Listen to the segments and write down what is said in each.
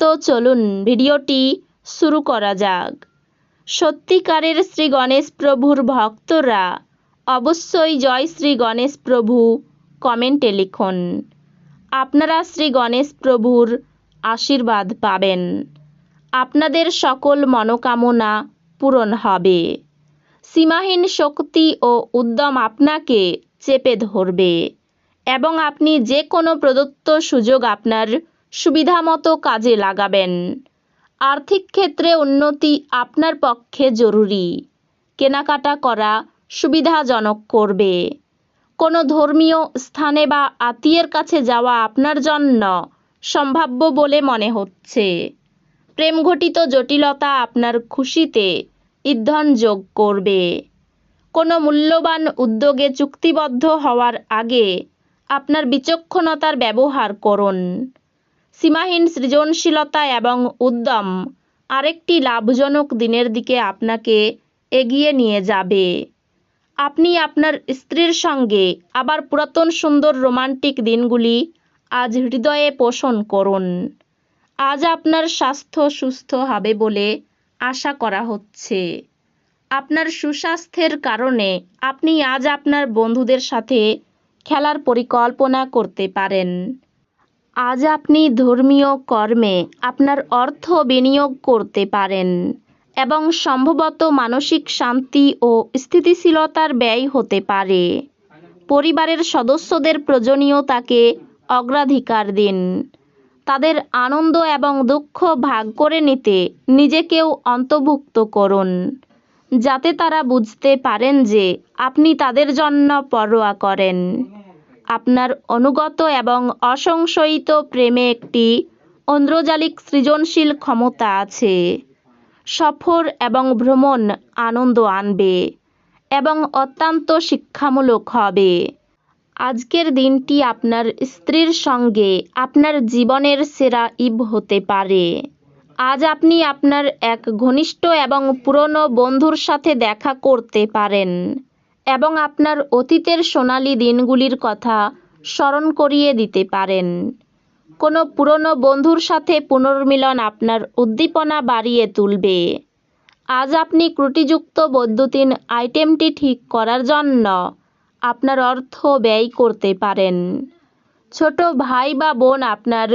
তো চলুন ভিডিওটি শুরু করা যাক। সত্যিকারের শ্রী গণেশ প্রভুর ভক্তরা অবশ্যই জয় শ্রী গণেশ প্রভু কমেন্টে লিখুন। আপনারা শ্রী গণেশ প্রভুর আশীর্বাদ পাবেন। আপনাদের সকল মনোকামনা পূরণ হবে। সীমাহীন শক্তি ও উদ্যম আপনাকে চেপে ধরবে এবং আপনি যে কোনো প্রদত্ত সুযোগ আপনার সুবিধামতো কাজে লাগাবেন। আর্থিক ক্ষেত্রে উন্নতি আপনার পক্ষে জরুরি। কেনাকাটা করা সুবিধাজনক করবে। কোনো ধর্মীয় স্থানে বা আত্মীয়ের কাছে যাওয়া আপনার জন্য সম্ভাব্য বলে মনে হচ্ছে। প্রেম ঘটিত জটিলতা আপনার খুশিতে ইন্ধন যোগ করবে। কোনো মূল্যবান উদ্যোগে চুক্তিবদ্ধ হওয়ার আগে আপনার বিচক্ষণতার ব্যবহার করুন। সীমাহীন সৃজনশীলতা এবং উদ্যম আরেকটি লাভজনক দিনের দিকে আপনাকে এগিয়ে নিয়ে যাবে। আপনি আপনার স্ত্রীর সঙ্গে আবার পুরাতন সুন্দর রোমান্টিক দিনগুলি আজ হৃদয়ে পোষণ করুন। আজ আপনার স্বাস্থ্য সুস্থ হবে বলে আশা করা হচ্ছে। আপনার সুস্বাস্থ্যের কারণে আপনি আজ আপনার বন্ধুদের সাথে খেলার পরিকল্পনা করতে পারেন। আজ আপনি ধর্মীয় কর্মে আপনার অর্থ বিনিয়োগ করতে পারেন এবং সম্ভবত মানসিক শান্তি ও স্থিতিশীলতার ব্যয় হতে পারে। পরিবারের সদস্যদের প্রয়োজনীয়তাকে অগ্রাধিকার দিন। তাদের আনন্দ এবং দুঃখ ভাগ করে নিতে নিজেকেও অন্তর্ভুক্ত করুন, যাতে তারা বুঝতে পারেন যে আপনি তাদের জন্য পরোয়া করেন। আপনার অনুগত এবং অসংশয়িত প্রেমে একটি ঐন্দ্রজালিক সৃজনশীল ক্ষমতা আছে। সফর এবং ভ্রমণ আনন্দ আনবে এবং অত্যন্ত শিক্ষামূলক হবে। আজকের দিনটি আপনার স্ত্রীর সঙ্গে আপনার জীবনের সেরা ইব হতে পারে। আজ আপনি আপনার এক ঘনিষ্ঠ এবং পুরনো বন্ধুর সাথে দেখা করতে পারেন। এবং আপনার অতীতের সোনালি দিনগুলির কথা স্মরণ করিয়ে দিতে পারেন। কোনো পুরনো বন্ধুর সাথে পুনর্মিলন আপনার উদ্দীপনা বাড়িয়ে তুলবে। আজ আপনি ত্রুটিযুক্ত বৈদ্যুতিন আইটেমটি ঠিক করার জন্য আপনার অর্থ ব্যয় করতে পারেন। ছোট ভাই বা বোন আপনার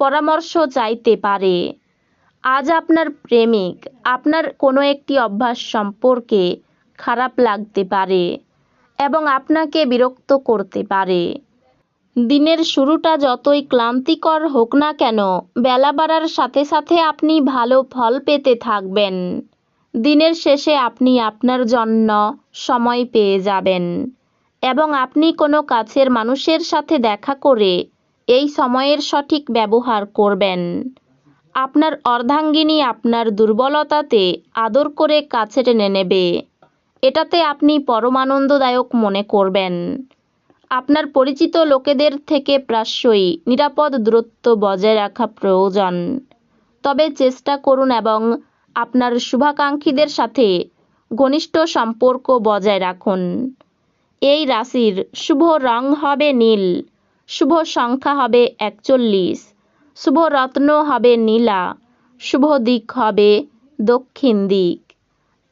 পরামর্শ চাইতে পারে। আজ আপনার প্রেমিক, আপনার কোনো একটি অভ্যাস সম্পর্কে খারাপ লাগতে পারে এবং আপনাকে বিরক্ত করতে পারে। দিনের শুরুটা যতই ক্লান্তিকর হোক না কেন, বেলা বাড়ার সাথে সাথে আপনি ভালো ফল পেতে থাকবেন। দিনের শেষে আপনি আপনার জন্য সময় পেয়ে যাবেন এবং আপনি কোনো কাছের মানুষের সাথে দেখা করে এই সময়ের সঠিক ব্যবহার করবেন। আপনার অর্ধাঙ্গিনী আপনার দুর্বলতাতে আদর করে কাছে টেনে নেবে। এটাতে আপনি পরমানন্দদায়ক মনে করবেন। আপনার পরিচিত লোকেদের থেকে প্রায়শই নিরাপদ দূরত্ব বজায় রাখা প্রয়োজন। তবে চেষ্টা করুন এবং আপনার শুভাকাঙ্ক্ষীদের সাথে ঘনিষ্ঠ সম্পর্ক বজায় রাখুন। এই রাশির শুভ রং হবে নীল, শুভ সংখ্যা হবে একচল্লিশ, শুভ রত্ন হবে নীলা, শুভ দিক হবে দক্ষিণ দিক।